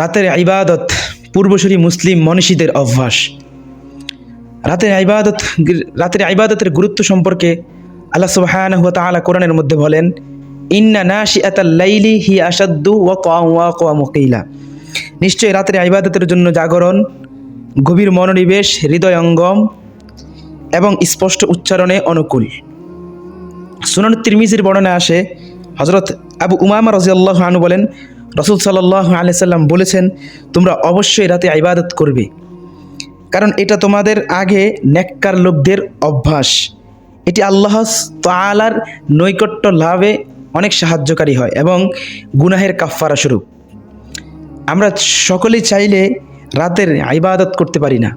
রাতের ইবাদত পূর্বসূরি মুসলিম মনীষীদের অভ্যাস। রাতের ইবাদত রাতের ইবাদতের গুরুত্ব সম্পর্কে আল্লাহ সুবহানাহু ওয়া তাআলা কোরআনের মধ্যে বলেন, ইন্না নাশিআতাল লাইলি হি আশাদ্দু ওয়া কোয়া কাওয়া মুকিলা নিশ্চয়ই রাতের ইবাদতের জন্য জাগরণ, গভীর মনোনিবেশ হৃদয়ঙ্গম এবং স্পষ্ট উচ্চারণে অনুকূল। সুনান তিরমিজির বর্ণনা আসে হজরত আবু উমামা রাজিয়াল্লাহ আনু বলেন রসুল সাল্লাহ আলি সাল্লাম বলেছেন, তোমরা অবশ্যই রাতে ইবাদত করবে। কারণ এটা তোমাদের আগে নেককার লোকদের অভ্যাস। এটি আল্লাহ তালার নৈকট্য লাভে অনেক সাহায্যকারী হয় এবং গুনাহের কাফারা স্বরূপ। আমরা সকলেই চাইলে রাতের ইবাদত করতে পারি না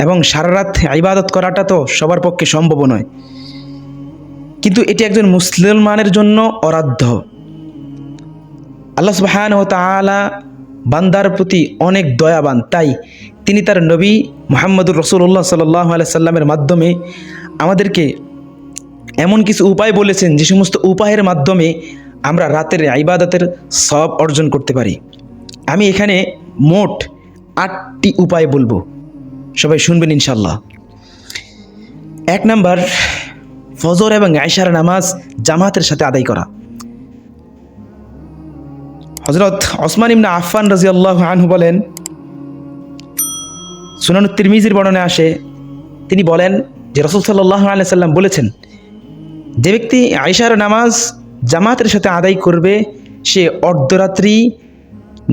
এবং সারা রাত ইবাদত করাটা তো সবার পক্ষে সম্ভব নয়। কিন্তু এটি একজন মুসলমানের জন্য অরাধ্য। আল্লাহ সুবহান ও তাআলা বান্দার প্রতি অনেক দয়াবান। তাই তিনি তার নবী মোহাম্মদুর রসুল্লাহ সাল্লাহ সাল্লামের মাধ্যমে আমাদেরকে এমন কিছু উপায় বলেছেন, যে সমস্ত উপায়ের মাধ্যমে আমরা রাতের ইবাদতের সব অর্জন করতে পারি। আমি এখানে মোট আটটি উপায় বলব। সবাই শুনবেন ইনশাল্লাহ এক নাম্বার, ফজর এবং আয়সার নামাজ জামাতের সাথে আদায় করা। হজরত ওসমান ইমনা আফফান রাজি আল্লাহ আনহু বলেন, সুনান তিরমিজির বর্ণনে আসে, তিনি বলেন যে রসুল সাল্লাহ সাল্লাম বলেছেন, যে ব্যক্তি আয়সার নামাজ জামাতের সাথে আদায় করবে, সে অর্ধরাত্রি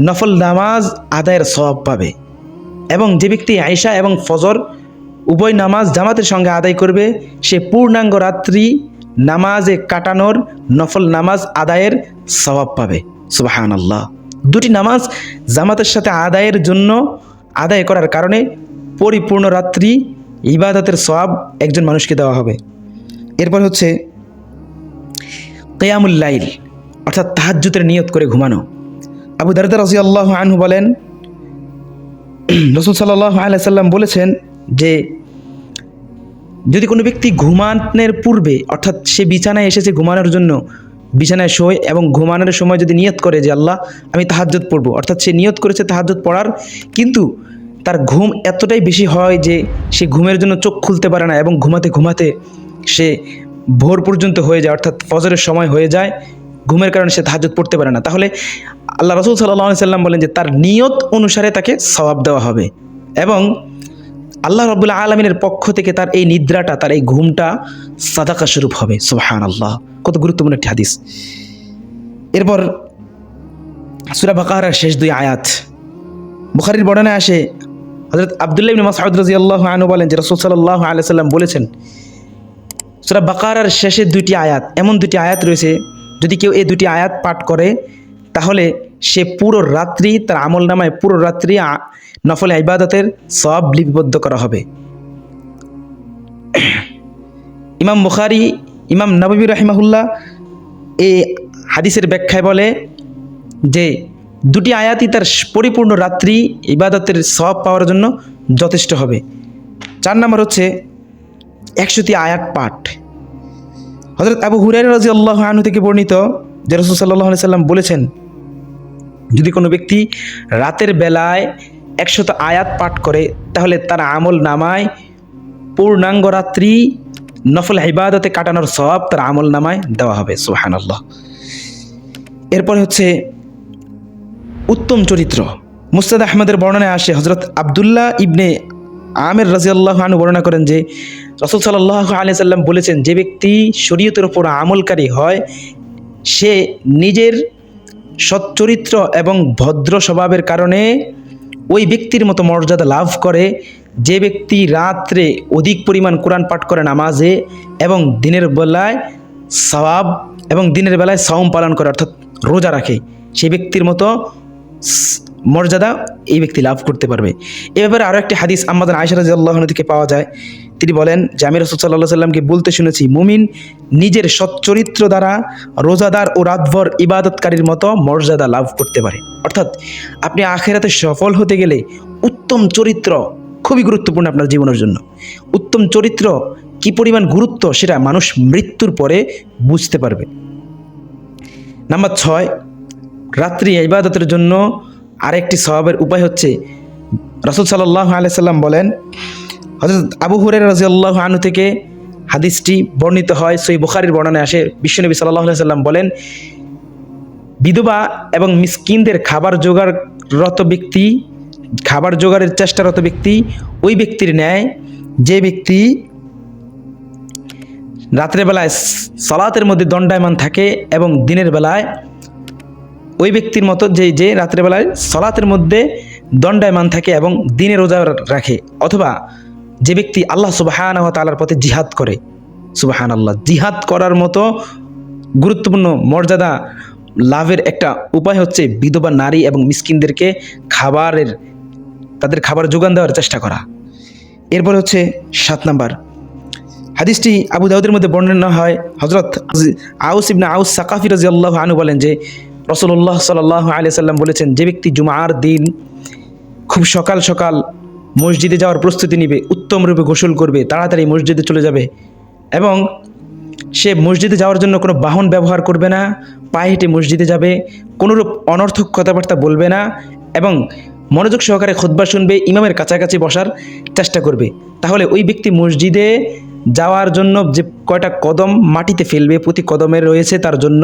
নফল নামাজ আদায়ের স্বভাব পাবে। এবং যে ব্যক্তি আয়সা এবং ফজর উভয় নামাজ জামাতের সঙ্গে আদায় করবে, সে পূর্ণাঙ্গ রাত্রি নামাজে কাটানোর নফল নামাজ আদায়ের স্বভাব পাবে। সুবাহান আল্লাহ দুটি নামাজ জামাতের সাথে আদায়ের জন্য আদায় করার কারণে পরিপূর্ণ রাত্রি ইবাদতের সওয়াব একজন মানুষকে দেওয়া হবে। এরপর হচ্ছে লাইল, অর্থাৎ তাহাজ্জুতের নিয়ত করে ঘুমানো। আবু দারদা রাজি আল্লাহ আনহু বলেন, রসুল সাল্লাহ আলাইসাল্লাম বলেছেন যে, যদি কোনো ব্যক্তি ঘুমানোর পূর্বে, অর্থাৎ সে বিছানায় এসেছে ঘুমানোর জন্য বিছানায় শোয় এবং ঘুমানোর সময় যদি নিয়ত করে যে আল্লাহ, আমি তাহাজ্জত পড়ব। অর্থাৎ সে নিয়ত করেছে তাহাজ্জত পড়ার, কিন্তু তার ঘুম এতটাই বেশি হয় যে সে ঘুমের জন্য চোখ খুলতে পারে না এবং ঘুমাতে ঘুমাতে সে ভোর পর্যন্ত হয়ে যায়, অর্থাৎ ফজরের সময় হয়ে যায়, ঘুমের কারণে সে তাহাজ্জত পড়তে পারে না। তাহলে আল্লাহ রসুল সাল্লাহ সাল্লাম বলেন যে তার নিয়ত অনুসারে তাকে সবাব দেওয়া হবে। এবং আল্লাহ রবুল্লা আলমিনের পক্ষ থেকে তার এই নিদ্রাটা, তার এই ঘুমটা সাদাকা স্বরূপ হবে। সুবাহান আল্লাহ কত গুরুত্বপূর্ণ একটি হাদিস। এরপর সুরা বাকার শেষ দুই আয়াত। বুখারির বর্ণনায় আসে হজরত আবদুল্লাহ ইবনে মাসউদ রাদিয়াল্লাহু আনহু বলেন যে রাসূল সাল্লাল্লাহু আলাইহি সাল্লাম বলেছেন, সূরা বাকারার শেষের দুটি আয়াত, এমন দুটি আয়াত রয়েছে, যদি কেউ এই দুটি আয়াত পাঠ করে, তাহলে সে পুরো রাত্রি তার আমল নামায় পুরো রাত্রি নফল ইবাদতের সব লিপিবদ্ধ করা হবে। ইমাম বুখারি, ইমাম নবী রহিমাহুল্লাহ এই হাদিসের ব্যাখ্যায় বলে যে, দুটি আয়াতই তার পরিপূর্ণ রাত্রি ইবাদতের সব পাওয়ার জন্য যথেষ্ট হবে। চার নম্বর হচ্ছে একশোটি আয়াত পাঠ। হজরত আবু হুরাই রাজি আল্লাহ আনু থেকে বর্ণিত যে রসুল সাল্লাহ সাল্লাম বলেছেন, যদি কোনো ব্যক্তি রাতের বেলায় একশত আয়াত পাঠ করে, তাহলে তার আমল নামায় পূর্ণাঙ্গ রাত্রি নফল ইবাদতে কাটানোর সব তার আমল নামায় দেওয়া হবে সোহান আল্লাহ এরপরে হচ্ছে উত্তম চরিত্র। মুস্তাদ আহমদের বর্ণনায় আসে হজরত আবদুল্লাহ ইবনে আমের রাজিয়াল্লাহ আনু বর্ণনা করেন যে, রসুল সাল্লাহ আলি সাল্লাম বলেছেন, যে ব্যক্তি শরীয়তের ওপর আমলকারী হয়, সে নিজের সচ্চরিত্র এবং ভদ্র স্বভাবের কারণে ওই ব্যক্তির মতো মর্যাদা লাভ করে যে ব্যক্তি রাত্রে অধিক পরিমাণ কোরআন পাঠ করে নামাজে এবং দিনের বেলায় সওয়াব এবং দিনের বেলায় সাওম পালন করে, অর্থাৎ রোজা রাখে, সেই ব্যক্তির মতো মর্যাদা এই ব্যক্তি লাভ করতে পারবে। এ ব্যাপারে আরও একটি হাদিস আমাদের আয়সা রাজি আল্লাহ থেকে পাওয়া যায়। তিনি বলেন যে আমি রসুল সাল্লাহ সাল্লামকে বলতে শুনেছি, মুমিন নিজের সচ্চরিত্র দ্বারা রোজাদার ও রাতভর ইবাদতকারীর মতো মর্যাদা লাভ করতে পারে। অর্থাৎ আপনি আখেরাতে সফল হতে গেলে উত্তম চরিত্র খুবই গুরুত্বপূর্ণ আপনার জীবনের জন্য। উত্তম চরিত্র কি পরিমাণ গুরুত্ব সেটা মানুষ মৃত্যুর পরে বুঝতে পারবে। নাম্বার ছয়, রাত্রি ইবাদতের জন্য আরেকটি স্বভাবের উপায় হচ্ছে, রসুল সাল্লাহ আলাইসাল্লাম বলেন হজরত আবু হুরের রাজিয়াল্লাহ আনু থেকে হাদিসটি বর্ণিত হয় সই বুখারির বর্ণনায় আসে। বিশ্বনবী সাল্লাহ সাল্লাম বলেন, বিধবা এবং মিসকিনদের খাবার জোগাড়রত ব্যক্তি, খাবার জোগাড়ের চেষ্টারত ব্যক্তি, ওই ব্যক্তির ন্যায় যে ব্যক্তি রাত্রেবেলায় সালাতের মধ্যে দণ্ডায়মান থাকে এবং দিনের বেলায় ওই ব্যক্তির মতো যে যে রাত্রেবেলায় সলাতের মধ্যে দণ্ডায়মান থাকে এবং দিনে রোজা রাখে, অথবা যে ব্যক্তি আল্লাহ সুবাহান তালার পথে জিহাদ করে সুবাহান আল্লাহ জিহাদ করার মতো গুরুত্বপূর্ণ মর্যাদা লাভের একটা উপায় হচ্ছে বিধবা নারী এবং মিসকিনদেরকে খাবারের, তাদের খাবার যোগান দেওয়ার চেষ্টা করা। এরপর হচ্ছে সাত নাম্বার। হাদিসটি আবু দাউদের মধ্যে বর্ণনা হয় হজরত আউস ইবনা আউস সাকাফি রাজি আল্লাহ আনু বলেন যে রসল্লাহ সাল্লাহ আলিয়া সাল্লাম বলেছেন, যে ব্যক্তি জুমার দিন খুব সকাল সকাল মসজিদে যাওয়ার প্রস্তুতি নিবে, উত্তম রূপে গোসল করবে, তাড়াতাড়ি মসজিদে চলে যাবে এবং সে মসজিদে যাওয়ার জন্য কোনো বাহন ব্যবহার করবে না, পায়ে হেঁটে মসজিদে যাবে, কোনোরূপ অনর্থক কথাবার্তা বলবে না এবং মনোযোগ সহকারে খোদবা শুনবে, ইমামের কাছাকাছি বসার চেষ্টা করবে, তাহলে ওই ব্যক্তি মসজিদে যাওয়ার জন্য যে কয়টা কদম মাটিতে ফেলবে, প্রতি কদমে রয়েছে তার জন্য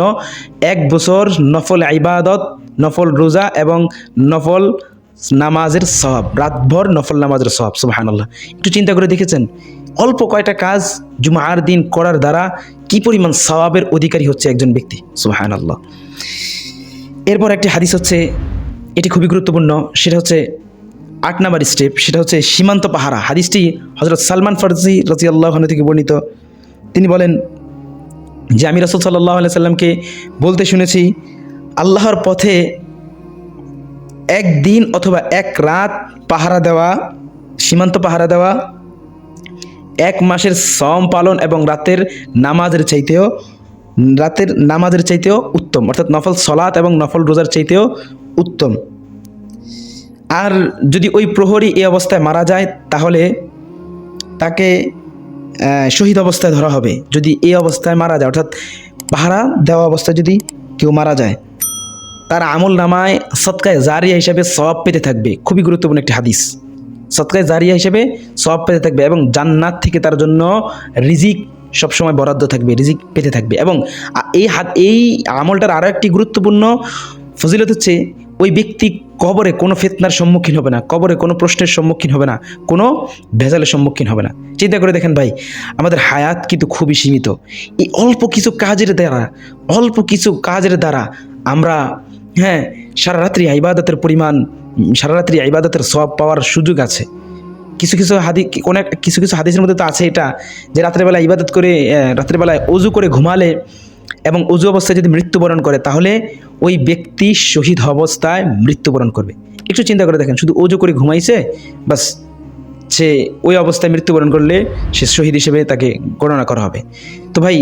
এক বছর নফল ইবাদত, নফল রোজা এবং নফল নামাজের সব রাতভর নফল নামাজের সব সুবাহান্লাহ একটু চিন্তা করে দেখেছেন? অল্প কয়টা কাজ জুমার দিন করার দ্বারা কি পরিমাণ সওয়াবের অধিকারী হচ্ছে একজন ব্যক্তি? সুবাহান আল্লাহ এরপর একটি হাদিস হচ্ছে, এটি খুবই গুরুত্বপূর্ণ, সেটা হচ্ছে আট নাম্বার স্টেপ, সেটা হচ্ছে সীমান্ত পাহারা। হাদিসটি হজরত সালমান ফরজি রাজি আল্লাহ থেকে বর্ণিত। তিনি বলেন যে, আমি রসুল সাল্লাহ আলাই সাল্লামকে বলতে শুনেছি, আল্লাহর পথে একদিন অথবা এক রাত পাহারা দেওয়া, সীমান্ত পাহারা দেওয়া, এক মাসের সম পালন এবং রাতের নামাজের চাইতেও, রাতের নামাজের চাইতেও উত্তম। অর্থাৎ নফল সলাৎ এবং নফল রোজার চাইতেও উত্তম। আর যদি ওই প্রহরী এই অবস্থায় মারা যায়, তাহলে তাকে শহীদ অবস্থায় ধরা হবে। যদি এই অবস্থায় মারা যায়, অর্থাৎ পাহারা দেওয়া অবস্থায় যদি কেউ মারা যায়, তার আমল নামায় সৎকায় জারিয়া হিসাবে সব পেতে থাকবে। খুবই গুরুত্বপূর্ণ একটি হাদিস। সৎকায় জারিয়া হিসেবে সব পেতে থাকবে এবং জান্নাত থেকে তার জন্য রিজিক সবসময় বরাদ্দ থাকবে, রিজিক পেতে থাকবে। এবং এই হাত এই আমলটার আরও একটি গুরুত্বপূর্ণ ফজিলত হচ্ছে, ওই ব্যক্তি কবরে কোনো ফেতনার সম্মুখীন হবে না, কবরে কোনো প্রশ্নের সম্মুখীন হবে না, কোনো ভেজালের সম্মুখীন হবে না। চিন্তা করে দেখেন ভাই, আমাদের হায়াত কিন্তু খুবই সীমিত। এই অল্প কিছু কাজের দ্বারা, অল্প কিছু কাজের দ্বারা আমরা হ্যাঁ সারা রাত্রি আইবাদতের পরিমাণ, সারা রাত্রি ইবাদতের সব পাওয়ার সুযোগ আছে। কিছু কিছু হাদি, অনেক, কিছু কিছু হাদিসের মধ্যে তো আছে এটা, যে রাত্রেবেলা ইবাদত করে রাত্রেবেলায় অজু করে ঘুমালে এবং অজু অবস্থায় যদি মৃত্যুবরণ করে, তাহলে ওই ব্যক্তি শহীদ অবস্থায় মৃত্যুবরণ করবে। একটু চিন্তা করে দেখেন, শুধু অজু করে ঘুমাইছে, বাস সে ওই অবস্থায় মৃত্যুবরণ করলে সে শহীদ হিসেবে তাকে গণনা করা হবে। তো ভাই,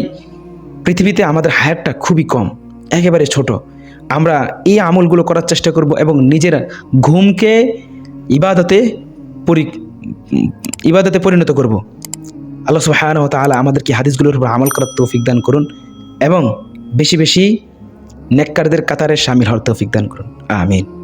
পৃথিবীতে আমাদের হায়ারটা খুবই কম, একেবারে ছোট। আমরা এই আমলগুলো করার চেষ্টা করব এবং নিজের ঘুমকে ইবাদতে পরি, ইবাদতে পরিণত করব। আল্লাহ তাআলা আমাদেরকে হাদিসগুলোর উপর আমল করার তৌফিক দান করুন। এবং বেশি বেশি নেককারদের কাতারে সামিল হওয়ার তৌফিক দান করুন। আমিন।